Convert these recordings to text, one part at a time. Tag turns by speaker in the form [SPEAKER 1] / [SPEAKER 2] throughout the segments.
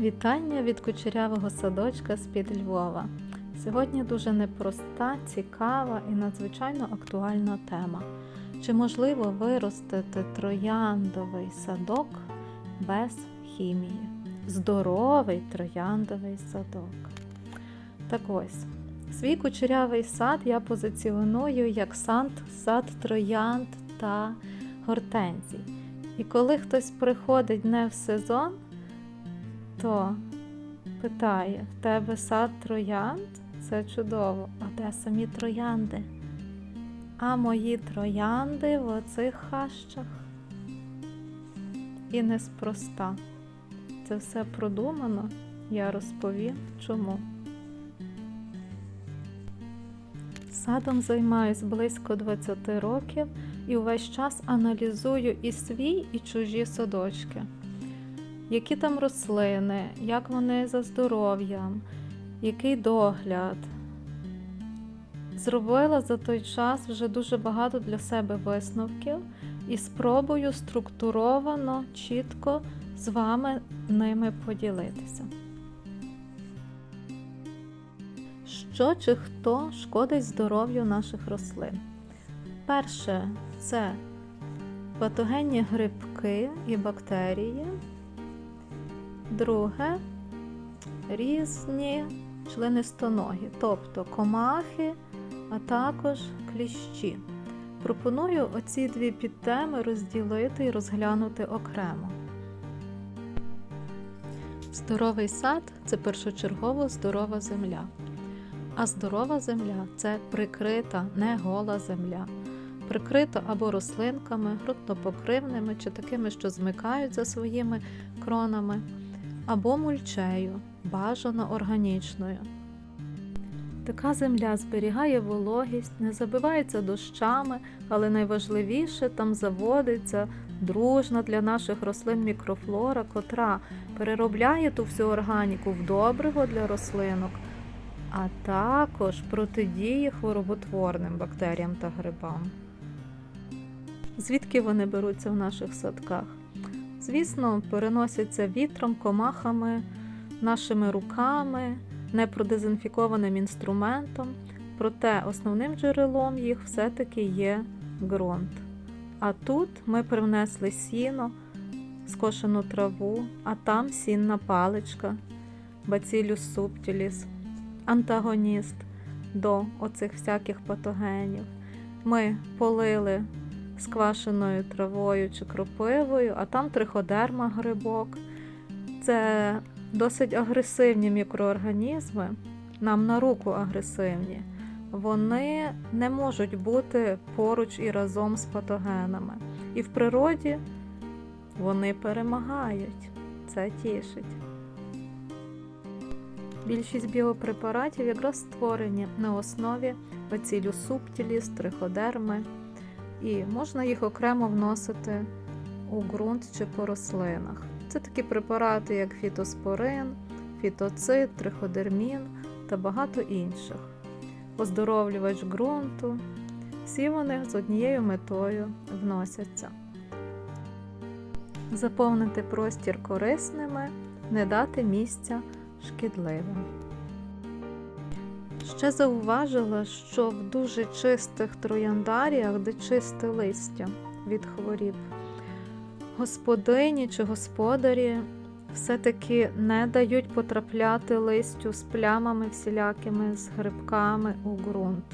[SPEAKER 1] Вітання від кучерявого садочка з-під Львова. Сьогодні дуже непроста, цікава і надзвичайно актуальна тема. Чи можливо виростити трояндовий садок без хімії? Здоровий трояндовий садок. Так ось, свій кучерявий сад я позиціоную як сад, сад троянд та гортензій. І коли хтось приходить не в сезон, то питає: в тебе сад троянд? Це чудово. А де самі троянди? А мої троянди в оцих хащах. І неспроста. Це все продумано, я розповім чому. Садом займаюсь близько 20 років і увесь час аналізую і свій, і чужі садочки які там рослини, як вони за здоров'ям, який догляд. Зробила за той час вже дуже багато для себе висновків і спробую структуровано, чітко з вами ними поділитися. Що чи хто шкодить здоров'ю наших рослин? Перше це патогенні грибки і бактерії. Друге різні членистоногі, тобто комахи, а також кліщі. Пропоную оці дві підтеми розділити і розглянути окремо. Здоровий сад це першочергово здорова земля. А здорова земля це прикрита, не гола земля. Прикрита або рослинками, ґрунтопокривними чи такими, що змикають за своїми кронами або мульчею, бажано органічною. Така земля зберігає вологість, не забивається дощами, але найважливіше там заводиться дружна для наших рослин мікрофлора, котра переробляє ту всю органіку в добриво для рослинок, а також протидіє хвороботворним бактеріям та грибам. Звідки вони беруться в наших садках? Звісно, переносяться вітром, комахами, нашими руками, непродезінфікованим інструментом, проте основним джерелом їх все-таки є ґрунт. А тут ми привнесли сіно, скошену траву, а там сінна паличка, бацилюс субтіліс, антагоніст до оцих всяких патогенів. Ми полили з квашеною травою чи кропивою, а там триходерма грибок. Це досить агресивні мікроорганізми, нам на руку агресивні. Вони не можуть бути поруч і разом з патогенами. І в природі вони перемагають. Це тішить. Більшість біопрепаратів якраз створені на основі бацилю субтіліс, триходерми і можна їх окремо вносити у ґрунт чи по рослинах. Це такі препарати, як фітоспорин, фітоцит, триходермін та багато інших. Оздоровлювач ґрунту. Всі вони з однією метою вносяться. Заповнити простір корисними, не дати місця шкідливим. Ще зауважила, що в дуже чистих трояндаріях, де чисте листя від хворіб, господині чи господарі все-таки не дають потрапляти листю з плямами всілякими, з грибками у ґрунт.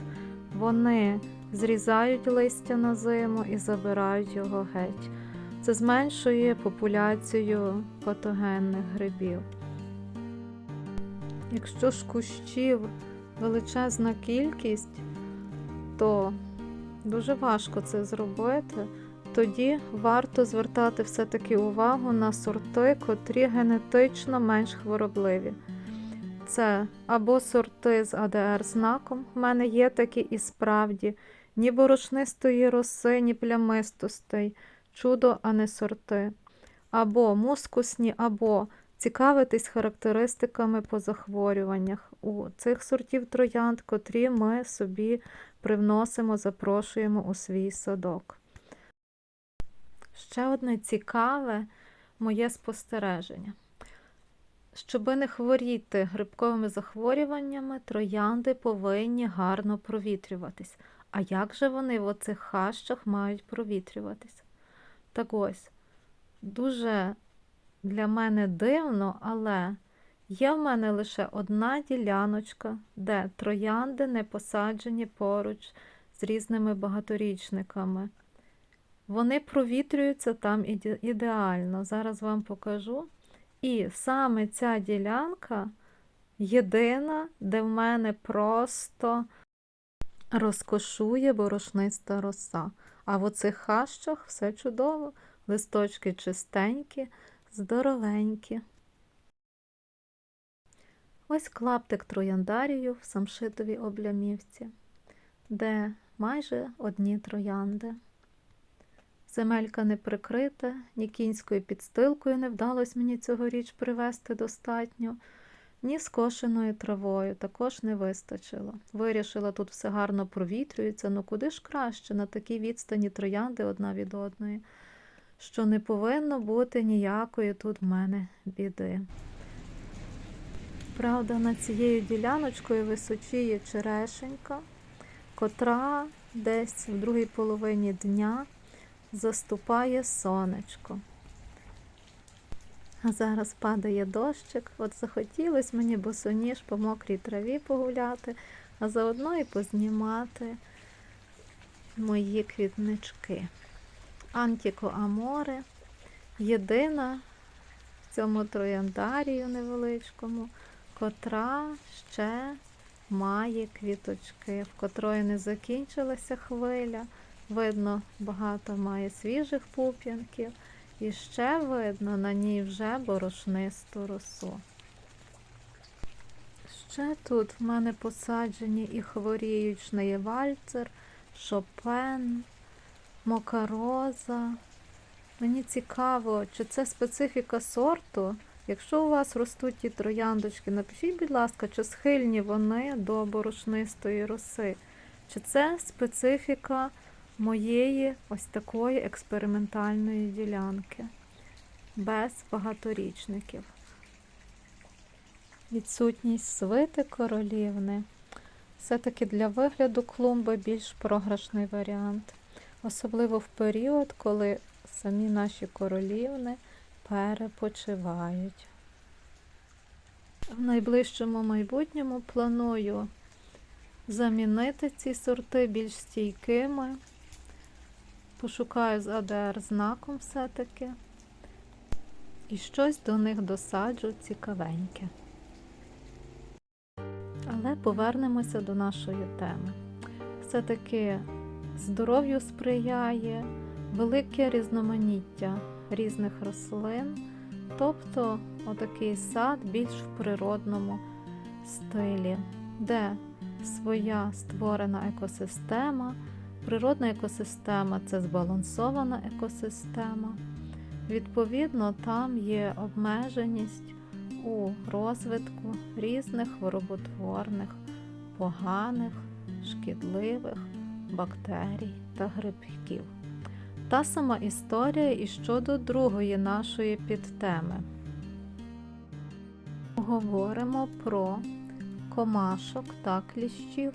[SPEAKER 1] Вони зрізають листя на зиму і забирають його геть. Це зменшує популяцію патогенних грибів. Якщо ж кущів величезна кількість, то дуже важко це зробити. Тоді варто звертати все-таки увагу на сорти, котрі генетично менш хворобливі. Це або сорти з АДР-знаком, в мене є такі і справді, ні борошнистої роси, ні плямистостей, чудо, а не сорти, або мускусні, або цікавитись характеристиками по захворюваннях у цих сортів троянд, котрі ми собі привносимо, запрошуємо у свій садок. Ще одне цікаве моє спостереження. Щоби не хворіти грибковими захворюваннями, троянди повинні гарно провітрюватись. А як же вони в оцих хащах мають провітрюватись? Так ось, дуже для мене дивно, але є в мене лише одна діляночка, де троянди не посаджені поруч з різними багаторічниками. Вони провітрюються там ідеально. Зараз вам покажу. І саме ця ділянка єдина, де в мене просто розкошує борошниста роса. А в оцих хащах все чудово, листочки чистенькі, здоровенькі. Ось клаптик трояндарію в самшитовій облямівці, де майже одні троянди. Земелька не прикрита, ні кінською підстилкою не вдалося мені цьогоріч привезти достатньо, ні скошеною травою також не вистачило. Вирішила, тут все гарно провітрюється, ну куди ж краще на такій відстані троянди одна від одної, що не повинно бути ніякої тут в мене біди. Правда, над цією діляночкою височіє черешенька, котра десь в другій половині дня заступає сонечко. А зараз падає дощик. От захотілося мені босоніж по мокрій траві погуляти, а заодно і познімати мої квітнички. Антіко Аморе єдина в цьому трояндарію невеличкому, котра ще має квіточки, в котрої не закінчилася хвиля. Видно, багато має свіжих пуп'янків, і ще видно на ній вже борошнисту росу. Ще тут в мене посаджені і хворіють шнеєвальцер, шопен, мокароза. Мені цікаво, чи це специфіка сорту. Якщо у вас ростуть ті трояндочки, напишіть, будь ласка, чи схильні вони до борошнистої роси, чи це специфіка моєї ось такої експериментальної ділянки без багаторічників. Відсутність свити королівни. Все-таки для вигляду клумби більш програшний варіант, особливо в період, коли самі наші королівни перепочивають. В найближчому майбутньому планую замінити ці сорти більш стійкими. Пошукаю з АДР знаком все-таки. І щось до них досаджу цікавеньке. Але повернемося до нашої теми. Все-таки здоров'ю сприяє велике різноманіття різних рослин, тобто отакий сад більш в природному стилі, де своя створена екосистема. Природна екосистема це збалансована екосистема. Відповідно, там є обмеженість у розвитку різних хвороботворних, поганих, шкідливих бактерій та грибків. Та сама історія і щодо другої нашої підтеми. Говоримо про комашок та кліщів.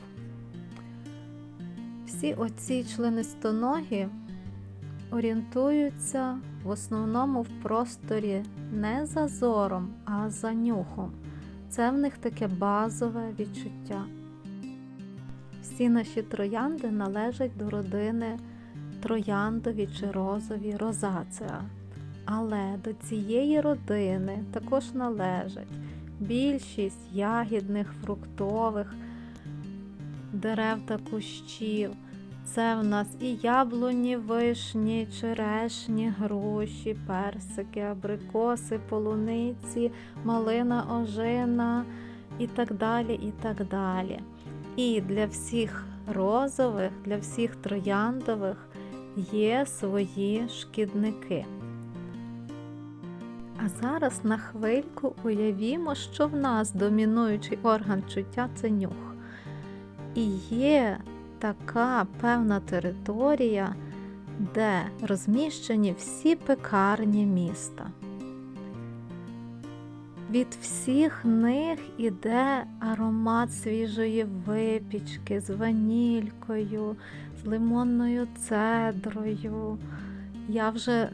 [SPEAKER 1] Всі оці членистоногі орієнтуються в основному в просторі не за зором, а за нюхом. Це в них таке базове відчуття. Всі наші троянди належать до родини трояндові чи розові розацеа. Але до цієї родини також належать більшість ягідних, фруктових дерев та кущів. Це в нас і яблуні, вишні, черешні, груші, персики, абрикоси, полуниці, малина, ожина і так далі. І так далі. І для всіх розових, для всіх трояндових є свої шкідники. А зараз на хвильку уявімо, що в нас домінуючий орган чуття це нюх. І є така певна територія, де розміщені всі пекарні міста. Від всіх них іде аромат свіжої випічки з ванількою, з лимонною цедрою. Я вже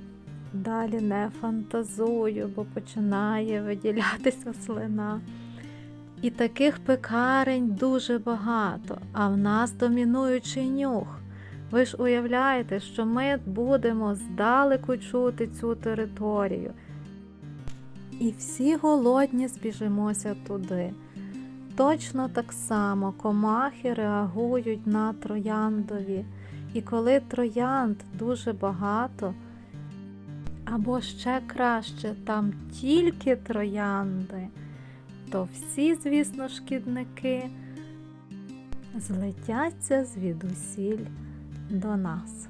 [SPEAKER 1] далі не фантазую, бо починає виділятися слина. І таких пекарень дуже багато, а в нас домінуючий нюх. Ви ж уявляєте, що ми будемо здалеку чути цю територію. І всі голодні збіжимося туди. Точно так само комахи реагують на трояндові. І коли троянд дуже багато, або ще краще, там тільки троянди, то всі, звісно, шкідники злетяться звідусіль до нас.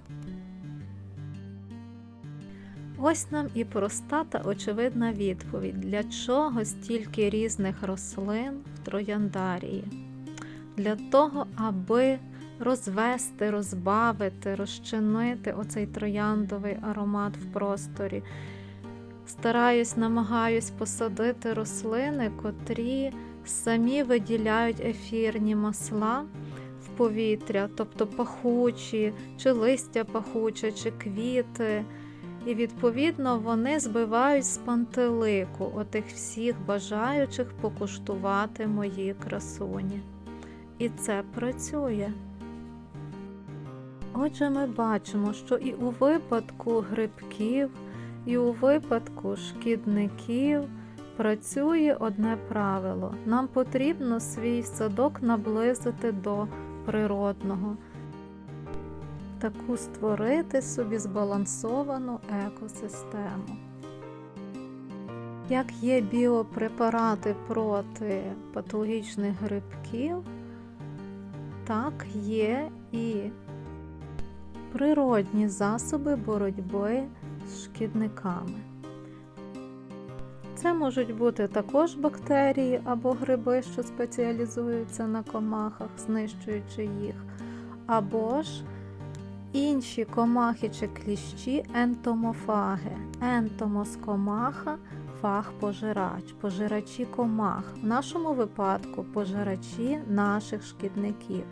[SPEAKER 1] Ось нам і проста та очевидна відповідь, для чого стільки різних рослин в трояндарії. Для того, аби розвести, розбавити, розчинити оцей трояндовий аромат в просторі. Стараюсь, намагаюсь посадити рослини, котрі самі виділяють ефірні масла в повітря, тобто пахучі, чи листя пахуче, чи квіти. І, відповідно, вони збивають з пантелику отих всіх бажаючих покуштувати мої красуні. І це працює. Отже, ми бачимо, що і у випадку грибків, і у випадку шкідників працює одне правило. Нам потрібно свій садок наблизити до природного, таку створити собі збалансовану екосистему. Як є біопрепарати проти патологічних грибків, так є і природні засоби боротьби з шкідниками. Це можуть бути також бактерії або гриби, що спеціалізуються на комахах, знищуючи їх, або ж інші комахи чи кліщі ентомофаги. Ентомос комаха, фаг пожирач, пожирачі комах. В нашому випадку пожирачі наших шкідників.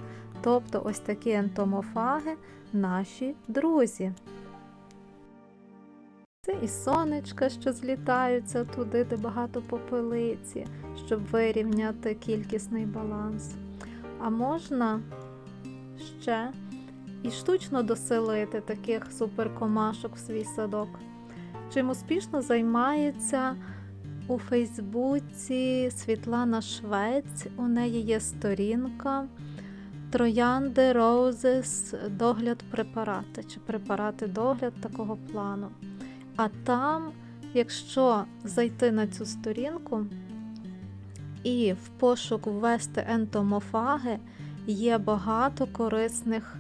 [SPEAKER 1] Тобто ось такі ентомофаги наші друзі. Це і сонечка, що злітаються туди, де багато попелиці, щоб вирівняти кількісний баланс. А можна ще і штучно доселити таких суперкомашок в свій садок. Чим успішно займається у Фейсбуці Світлана Швець, у неї є сторінка. Троянди Роузес догляд препарати чи препарати догляд такого плану. А там, якщо зайти на цю сторінку і в пошук ввести ентомофаги, є багато корисних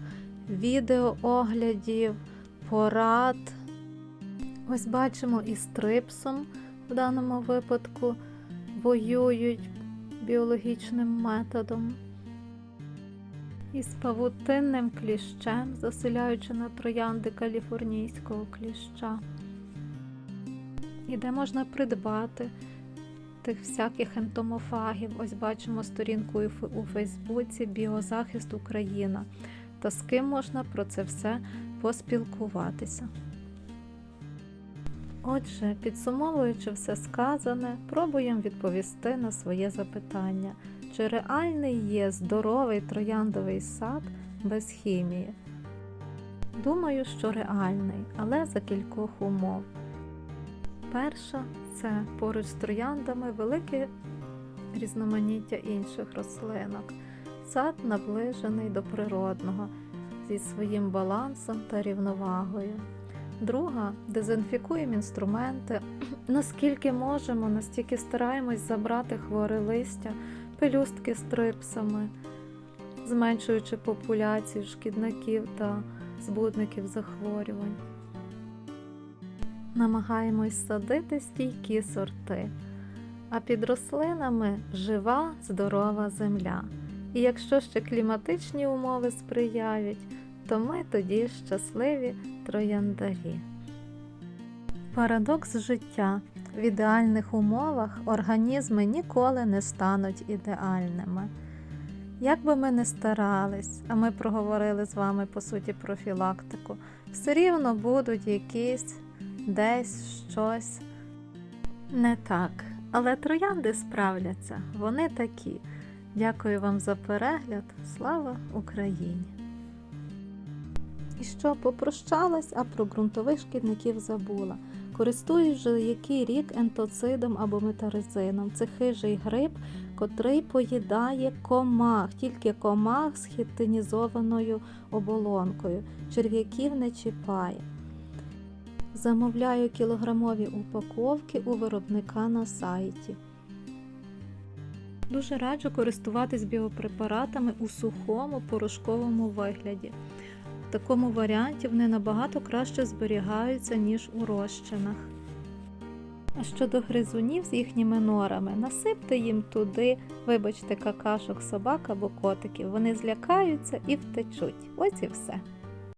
[SPEAKER 1] відеооглядів, порад. Ось бачимо і з трипсом в даному випадку воюють біологічним методом із павутинним кліщем, заселяючи на троянди каліфорнійського кліща. І де можна придбати тих всяких ентомофагів. Ось бачимо сторінку у Фейсбуці Біозахист Україна. Та з ким можна про це все поспілкуватися. Отже, підсумовуючи все сказане, пробуємо відповісти на своє запитання. Чи реальний є здоровий трояндовий сад без хімії? Думаю, що реальний, але за кількох умов. Перша це поруч з трояндами велике різноманіття інших рослинок. Сад наближений до природного зі своїм балансом та рівновагою. Друга дезінфікуємо інструменти. Наскільки можемо, настільки стараємось забрати хворе листя пелюстки з трипсами, зменшуючи популяцію шкідників та збудників захворювань. Намагаємось садити стійкі сорти, а під рослинами жива, здорова земля. І якщо ще кліматичні умови сприяють, то ми тоді щасливі трояндарі. Парадокс життя. В ідеальних умовах організми ніколи не стануть ідеальними. Як би ми не старались, а ми проговорили з вами по суті профілактику, все рівно будуть якісь десь щось не так. Але троянди справляться, вони такі. Дякую вам за перегляд. Слава Україні! І що попрощалась, а про ґрунтових шкідників забула. Користуюсь вже який рік ентоцидом або метаризином. Це хижий гриб, котрий поїдає комах, тільки комах з хітинізованою оболонкою. Черв'яків не чіпає. Замовляю кілограмові упаковки у виробника на сайті. Дуже раджу користуватись біопрепаратами у сухому порошковому вигляді. В такому варіанті вони набагато краще зберігаються, ніж у розчинах. А щодо гризунів з їхніми норами, насипте їм туди, вибачте, какашок собак або котиків. Вони злякаються і втечуть. Ось і все.